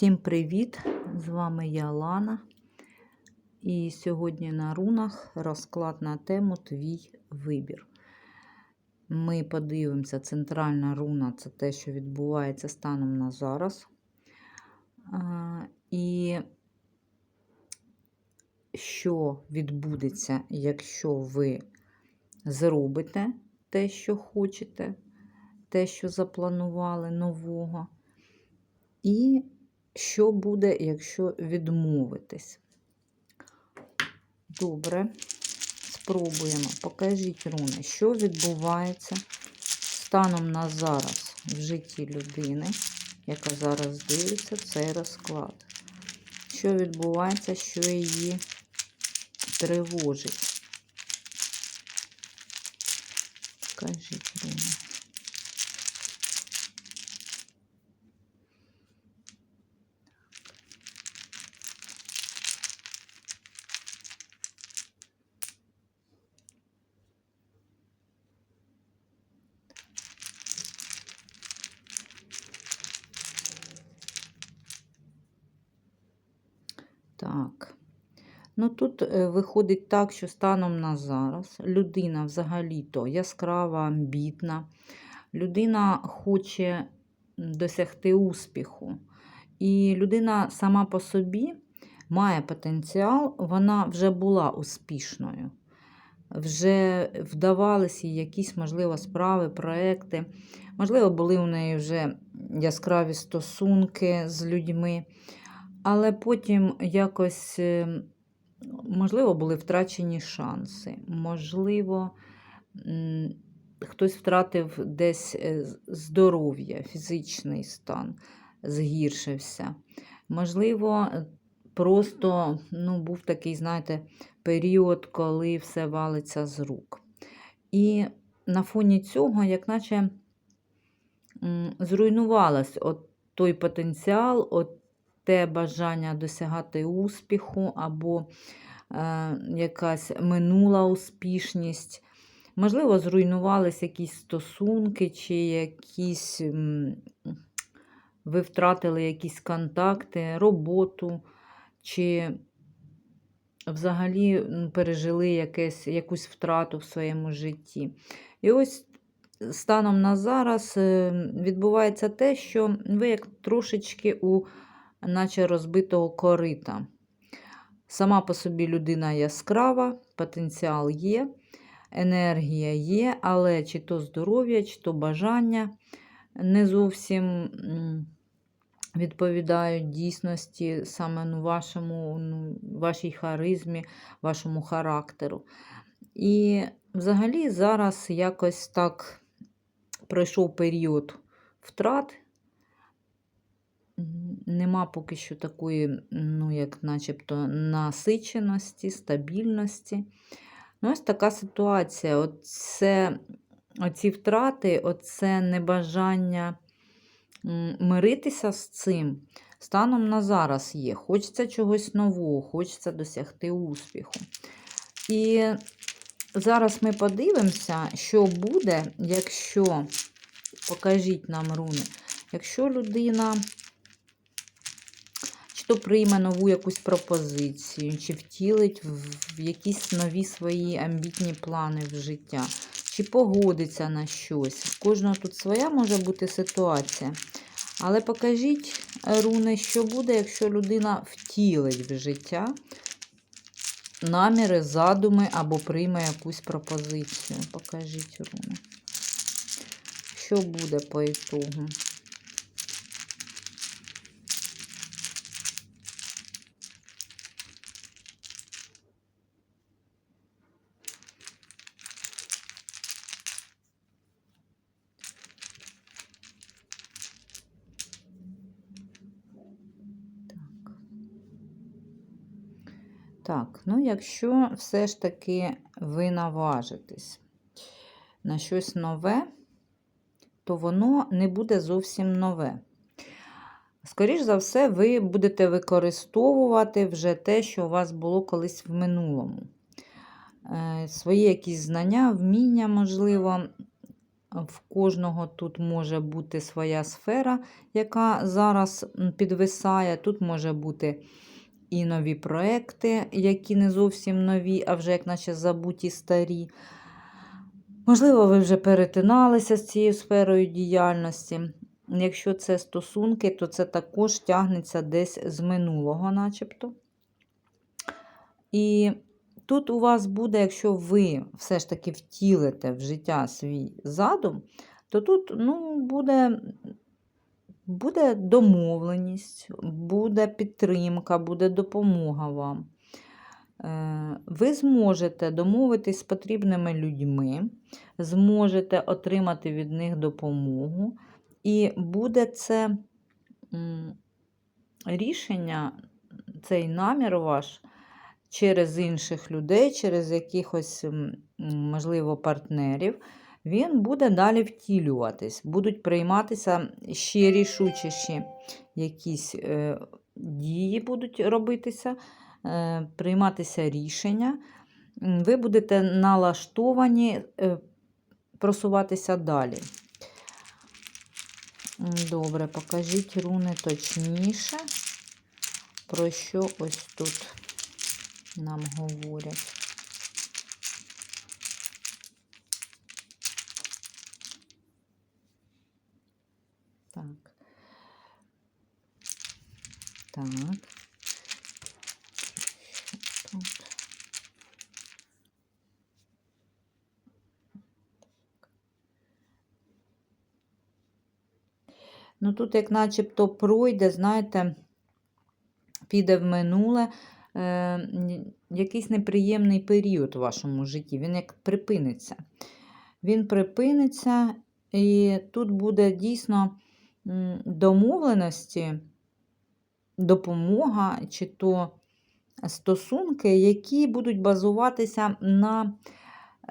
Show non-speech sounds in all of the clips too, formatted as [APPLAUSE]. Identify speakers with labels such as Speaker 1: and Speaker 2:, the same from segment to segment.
Speaker 1: Всім привіт! З вами я Лана. І сьогодні на рунах розклад на тему Твій вибір. Ми подивимося, центральна руна це те, що відбувається станом на зараз. І що відбудеться, якщо ви зробите те, що хочете, те, що запланували нового. І що буде, якщо відмовитись? Добре, спробуємо. Покажіть, руни, що відбувається станом на зараз в житті людини, яка зараз дивиться цей розклад. Що відбувається, що її тривожить? Покажіть, руни. Так. Ну тут е, виходить так, що станом на зараз людина взагалі-то яскрава, амбітна. Людина хоче досягти успіху. І людина сама по собі має потенціал, вона вже була успішною. Вже вдавалися якісь, можливо, справи, проекти. Можливо, були у неї вже яскраві стосунки з людьми. Але потім якось, е, можливо, були втрачені шанси. Можливо, хтось втратив десь е, здоров'я, фізичний стан згіршився. Можливо, просто ну, був такий, знаєте, період, коли все валиться з рук. І на фоні цього, як наче м, зруйнувалось от той потенціал, от те бажання досягати успіху, або е, якась минула успішність. Можливо, зруйнувалися якісь стосунки, чи якісь ви втратили якісь контакти, роботу, чи взагалі пережили якесь, якусь втрату в своєму житті. І ось станом на зараз е, відбувається те, що ви як трошечки у наче розбитого корита. Сама по собі людина яскрава, потенціал є, енергія є, але чи то здоров'я, чи то бажання не зовсім відповідають дійсності саме ну, вашому, ну, вашій харизмі, вашому характеру. І взагалі зараз якось так пройшов період втрат. Нема поки що такої, ну, як начебто, насиченості, стабільності. Ну, ось така ситуація. Оце, оці втрати, оце небажання миритися з цим. Станом на зараз є. Хочеться чогось нового, хочеться досягти успіху. І зараз ми подивимося, що буде, якщо, покажіть нам руни, якщо людина чи то прийме нову якусь пропозицію, чи втілить в якісь нові свої амбітні плани в життя, чи погодиться на щось. В кожного тут своя може бути ситуація. Але покажіть, е, руни, що буде, якщо людина втілить в життя наміри, задуми або прийме якусь пропозицію. Покажіть руни. Що буде по ітогу? Так, ну якщо все ж таки ви наважитесь на щось нове, то воно не буде зовсім нове. Скоріш за все, ви будете використовувати вже те, що у вас було колись в минулому. Е, Свої якісь знання, вміння, можливо, В кожного тут може бути своя сфера, яка зараз підвисає. Тут може бути і нові проекти, які не зовсім нові, а вже як наче забуті старі. Можливо, ви вже перетиналися з цією сферою діяльності. Якщо це стосунки, то це також тягнеться десь з минулого, начебто. І тут у вас буде, якщо ви все ж таки втілите в життя свій задум, то тут ну, буде, буде домовленість, буде підтримка, буде допомога вам. Е, Ви зможете домовитись з потрібними людьми, зможете отримати від них допомогу, і буде це рішення, цей намір ваш через інших людей, через якихось, можливо, партнерів, він буде далі втілюватись, будуть прийматися ще рішучіші якісь е, дії будуть робитися, е, прийматися рішення. Ви будете налаштовані е, просуватися далі. Добре, покажіть руни точніше, про що ось тут нам говорять. Так. Так. Тут? Ну, тут, як начебто, пройде, знаєте, піде в минуле е, якийсь неприємний період у вашому житті. Він як припиниться. Він припиниться, і тут буде дійсно домовленості, допомога, чи то стосунки, які будуть базуватися на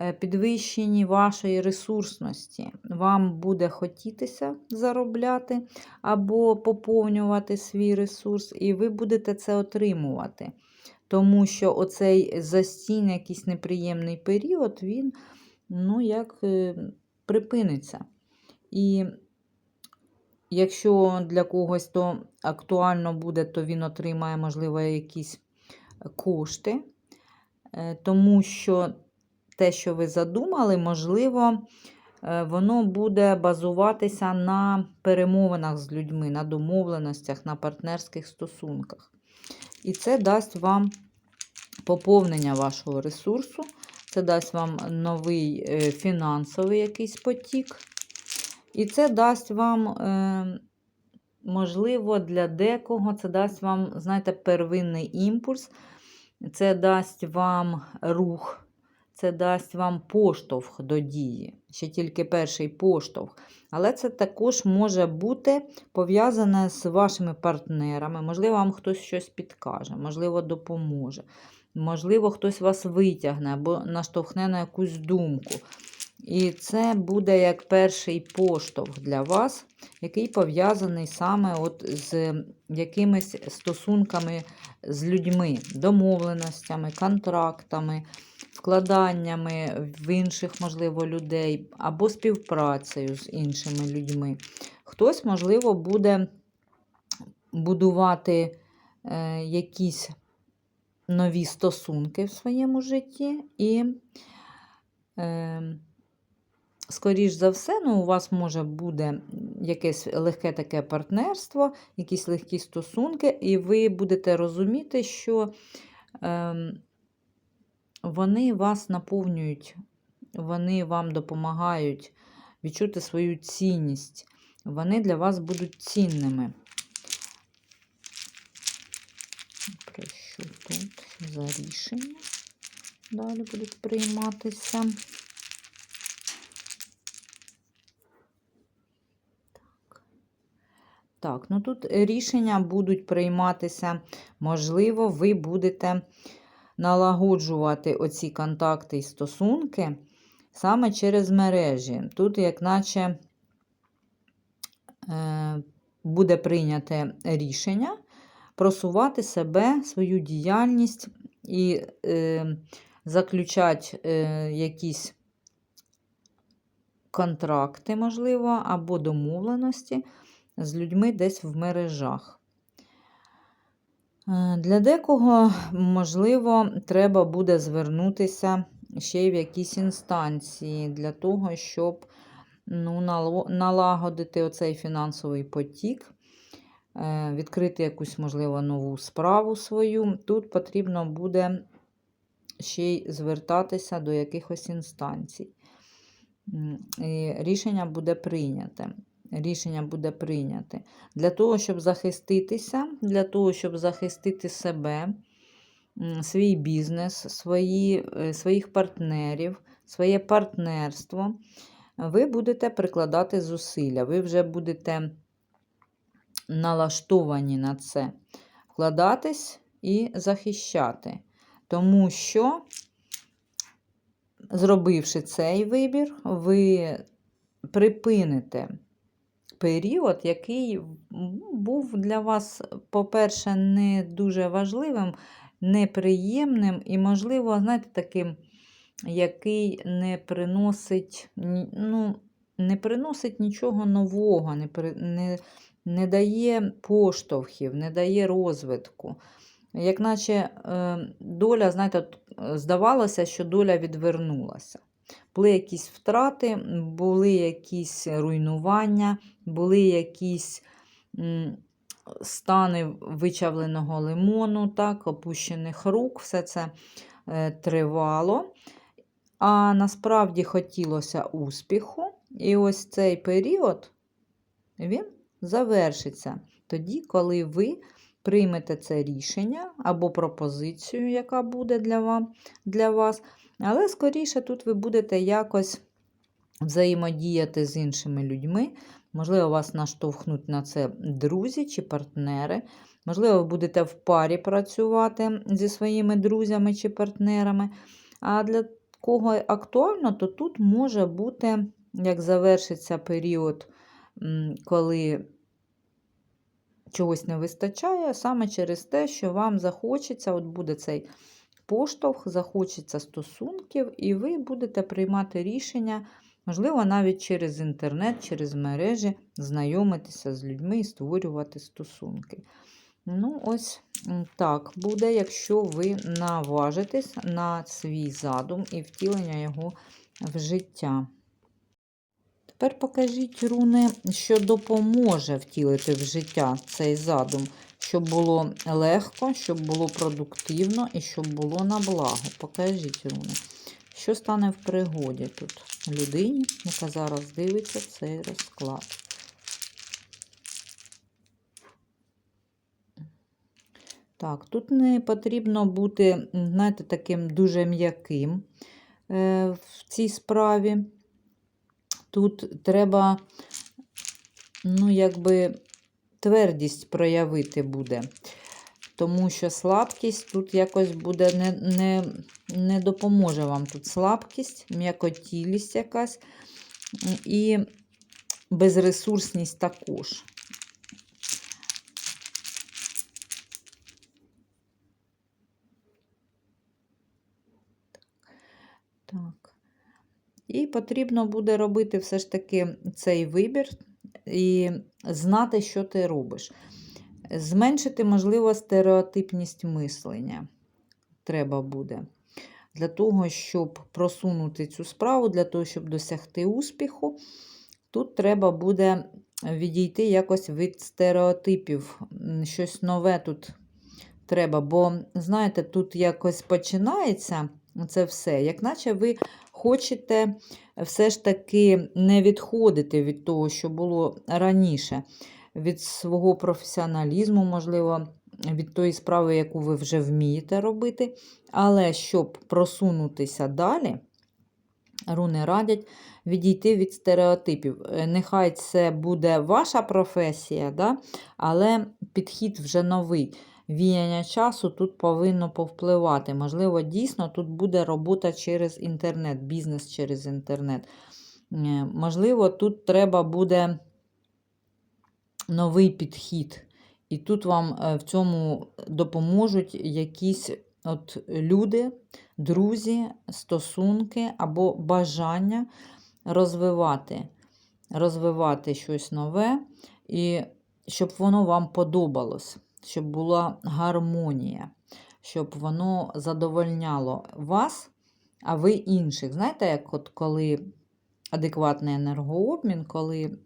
Speaker 1: е, підвищенні вашої ресурсності. Вам буде хотітися заробляти або поповнювати свій ресурс, і ви будете це отримувати. Тому що оцей застійний якийсь неприємний період, він ну, як е, припиниться. І якщо для когось то актуально буде, то він отримає, можливо, якісь кошти, е, тому що те, що ви задумали, можливо, е, воно буде базуватися на перемовинах з людьми, на домовленостях, на партнерських стосунках. І це дасть вам поповнення вашого ресурсу, це дасть вам новий е, фінансовий якийсь потік. І це дасть вам, е, можливо, для декого, це дасть вам, знаєте, первинний імпульс, це дасть вам рух, це дасть вам поштовх до дії. Ще тільки перший поштовх. Але це також може бути пов'язане з вашими партнерами. Можливо, вам хтось щось підкаже, можливо, допоможе. Можливо, хтось вас витягне або наштовхне на якусь думку. І це буде як перший поштовх для вас, який пов'язаний саме от з якимись стосунками з людьми, домовленостями, контрактами, вкладаннями в інших, можливо, людей, або співпрацею з іншими людьми. Хтось, можливо, буде будувати е, якісь нові стосунки в своєму житті і. Е, Скоріш за все, ну, у вас може буде якесь легке таке партнерство, якісь легкі стосунки, і ви будете розуміти, що ем, вони вас наповнюють, вони вам допомагають відчути свою цінність. Вони для вас будуть цінними. Про що тут за рішення? Далі будуть прийматися. Так, ну тут рішення будуть прийматися, можливо, ви будете налагоджувати оці контакти і стосунки саме через мережі. Тут, як наче, е, буде прийняте рішення просувати себе, свою діяльність і е, заключати е, якісь контракти, можливо, або домовленості з людьми десь в мережах. Е, Для декого, можливо, треба буде звернутися ще й в якісь інстанції для того, щоб ну, налагодити оцей фінансовий потік, е, відкрити якусь, можливо, нову справу свою. Тут потрібно буде ще й звертатися до якихось інстанцій. І рішення буде прийняте. Рішення буде прийняте. Для того, щоб захиститися, для того, щоб захистити себе, свій бізнес, свої, е, своїх партнерів, своє партнерство, ви будете прикладати зусилля. Ви вже будете налаштовані на це. Вкладатись і захищати. Тому що, зробивши цей вибір, ви припините період, який був для вас, по-перше, не дуже важливим, неприємним і, можливо, знаєте, таким, який не приносить, ну, не приносить нічого нового, не, не, не дає поштовхів, не дає розвитку. Як наче е, доля, знаєте, здавалося, що доля відвернулася. Були якісь втрати, були якісь руйнування, були якісь стани вичавленого лимону, так, опущених рук, все це е, тривало. А насправді хотілося успіху. І ось цей період він завершиться тоді, коли ви приймете це рішення або пропозицію, яка буде для, вас. Але скоріше тут ви будете якось взаємодіяти з іншими людьми. Можливо, вас наштовхнуть на це друзі чи партнери. Можливо, ви будете в парі працювати зі своїми друзями чи партнерами. А для кого актуально, то тут може бути, як завершиться період, коли чогось не вистачає, саме через те, що вам захочеться, от буде цей поштовх, захочеться стосунків, і ви будете приймати рішення, можливо, навіть через інтернет, через мережі, знайомитися з людьми і створювати стосунки. Ну, ось так буде, якщо ви наважитесь на свій задум і втілення його в життя. Тепер покажіть руни, що допоможе втілити в життя цей задум, щоб було легко, щоб було продуктивно і щоб було на благо. Покажіть руни. Що стане в пригоді тут людині, яка зараз дивиться цей розклад. Так, тут не потрібно бути, знаєте, таким дуже м'яким е, в цій справі. Тут треба, ну, якби твердість проявити буде. Тому що слабкість тут якось буде не, не, не допоможе вам тут слабкість, м'якотілість якась і безресурсність також. Так. І потрібно буде робити все ж таки цей вибір і знати, що ти робиш. Зменшити, можливо, стереотипність мислення треба буде. Для того, щоб просунути цю справу, для того, щоб досягти успіху, тут треба буде відійти якось від стереотипів. Щось нове тут треба. Бо, знаєте, тут якось починається це все, як наче ви хочете все ж таки не відходити від того, що було раніше, від свого професіоналізму, можливо, від тої справи, яку ви вже вмієте робити. Але щоб просунутися далі, руни радять відійти від стереотипів. Е, Нехай це буде ваша професія, да? але підхід вже новий. Віяння часу тут повинно повпливати. Можливо, дійсно тут буде робота через інтернет, бізнес через інтернет. Е, Можливо, тут треба буде новий підхід. І тут вам е, в цьому допоможуть якісь от люди, друзі, стосунки або бажання розвивати, розвивати щось нове, і щоб воно вам подобалось, щоб була гармонія, щоб воно задовольняло вас, а ви інших. Знаєте, як от коли адекватний енергообмін, коли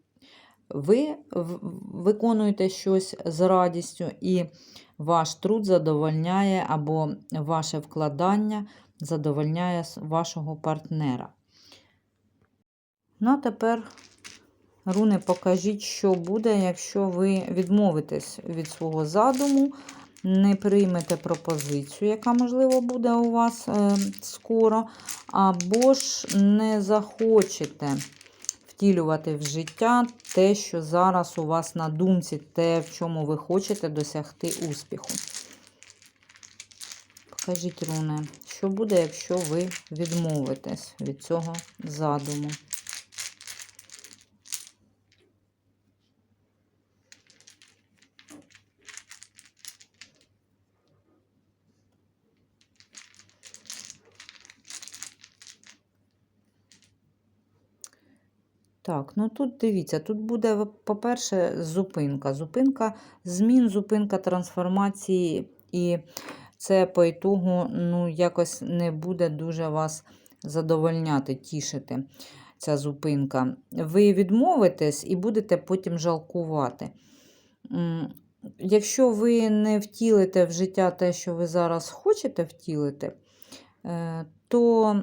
Speaker 1: ви виконуєте щось з радістю, і ваш труд задовольняє, або ваше вкладання задовольняє вашого партнера. Ну, а тепер, руни, покажіть, що буде, якщо ви відмовитесь від свого задуму, не приймете пропозицію, яка, можливо, буде у вас е, скоро, або ж не захочете втілювати в життя те, що зараз у вас на думці, те, в чому ви хочете досягти успіху. Покажіть, руни, що буде, якщо ви відмовитесь від цього задуму? Так, ну тут дивіться, тут буде, по-перше, зупинка. Зупинка змін, зупинка трансформації, і це по ітогу ну, якось не буде дуже вас задовольняти, тішити ця зупинка. Ви відмовитесь і будете потім жалкувати. Якщо ви не втілите в життя те, що ви зараз хочете втілити, е, то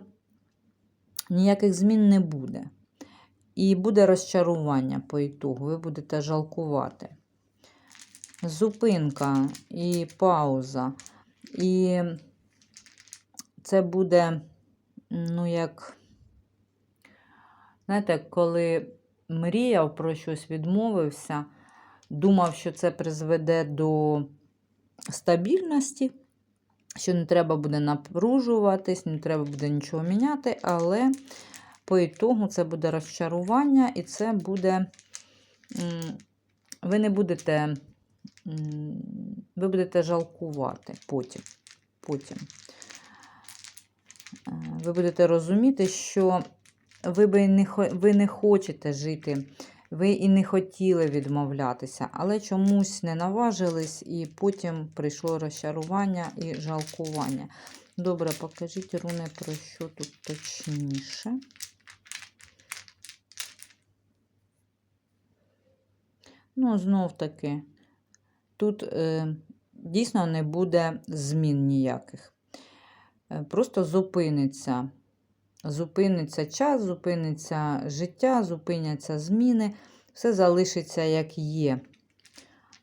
Speaker 1: ніяких змін не буде. І буде розчарування по ітогу, ви будете жалкувати. Зупинка і пауза. І це буде, ну, як, знаєте, коли мріяв про щось, відмовився, думав, що це призведе до стабільності, що не треба буде напружуватись, не треба буде нічого міняти, але по ітогу це буде розчарування, і це буде. Ви не будете. Ви будете жалкувати потім. потім. Е, Ви будете розуміти, що ви, би не, ви не хочете жити, ви і не хотіли відмовлятися, але чомусь не наважились, і потім прийшло розчарування і жалкування. Добре, покажіть руни про що тут точніше. Ну, знов таки, тут е, дійсно не буде змін ніяких. Е, Просто зупиниться. Зупиниться час, зупиниться життя, зупиняться зміни. Все залишиться як є.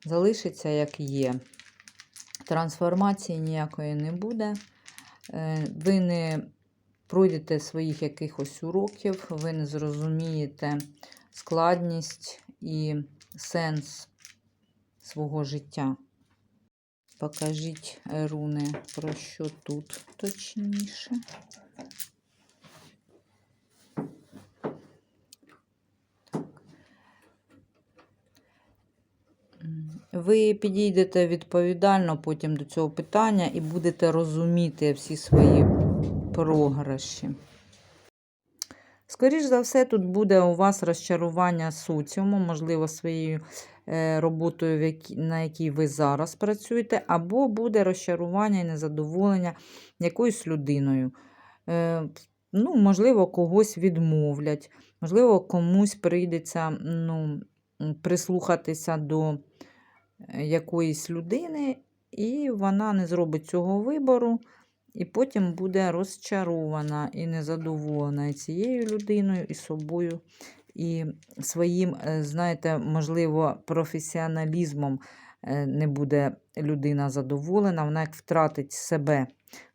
Speaker 1: Залишиться як є. Трансформації ніякої не буде. Е, Ви не пройдете своїх якихось уроків, ви не зрозумієте складність і сенс свого життя. Покажіть руни, про що тут точніше. Ви підійдете відповідально потім до цього питання і будете розуміти всі свої програші. Скоріш за все, тут буде у вас розчарування соціуму, можливо, своєю е, роботою, на якій ви зараз працюєте, або буде розчарування і незадоволення якоюсь людиною. Е, Ну, можливо, когось відмовлять, можливо, комусь прийдеться ну, прислухатися до е, якоїсь людини, і вона не зробить цього вибору, і потім буде розчарована і незадоволена і цією людиною, і собою, і своїм, е, знаєте, можливо, професіоналізмом е, не буде людина задоволена, вона як втратить себе,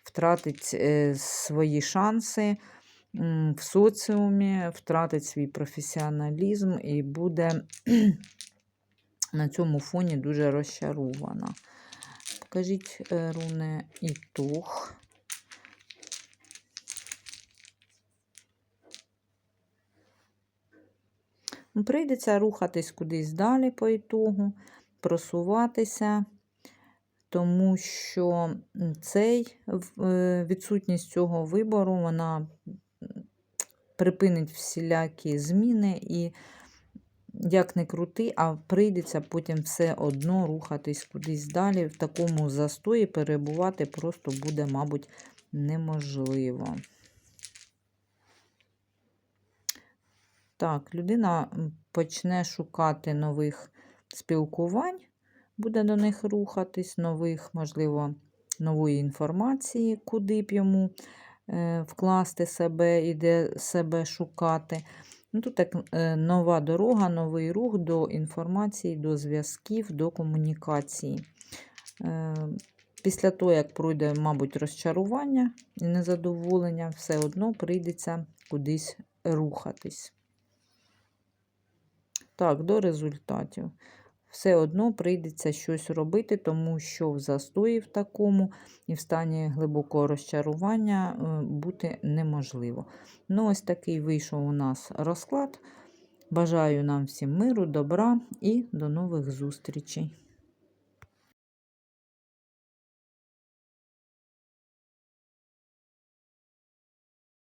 Speaker 1: втратить е, свої шанси в соціумі, втратить свій професіоналізм і буде [CLEARS THROAT] на цьому фоні дуже розчарована. Покажіть руни ітог. Прийдеться рухатись кудись далі по ітогу, просуватися, тому що цей е, відсутність цього вибору, вона припинить всілякі зміни і як не крути, а прийдеться потім все одно рухатись кудись далі. В такому застої перебувати просто буде, мабуть, неможливо. Так, людина почне шукати нових спілкувань, буде до них рухатись, нових, можливо, нової інформації, куди б йому е, вкласти себе і де себе шукати. Ну, Тут як е, нова дорога, новий рух до інформації, до зв'язків, до комунікації. Е, Після того, як пройде, мабуть, розчарування і незадоволення, все одно прийдеться кудись рухатись. Так, до результатів. Все одно прийдеться щось робити, тому що в застої в такому і в стані глибокого розчарування е, бути неможливо. Ну, ось такий вийшов у нас розклад. Бажаю нам всім миру, добра і до нових зустрічей.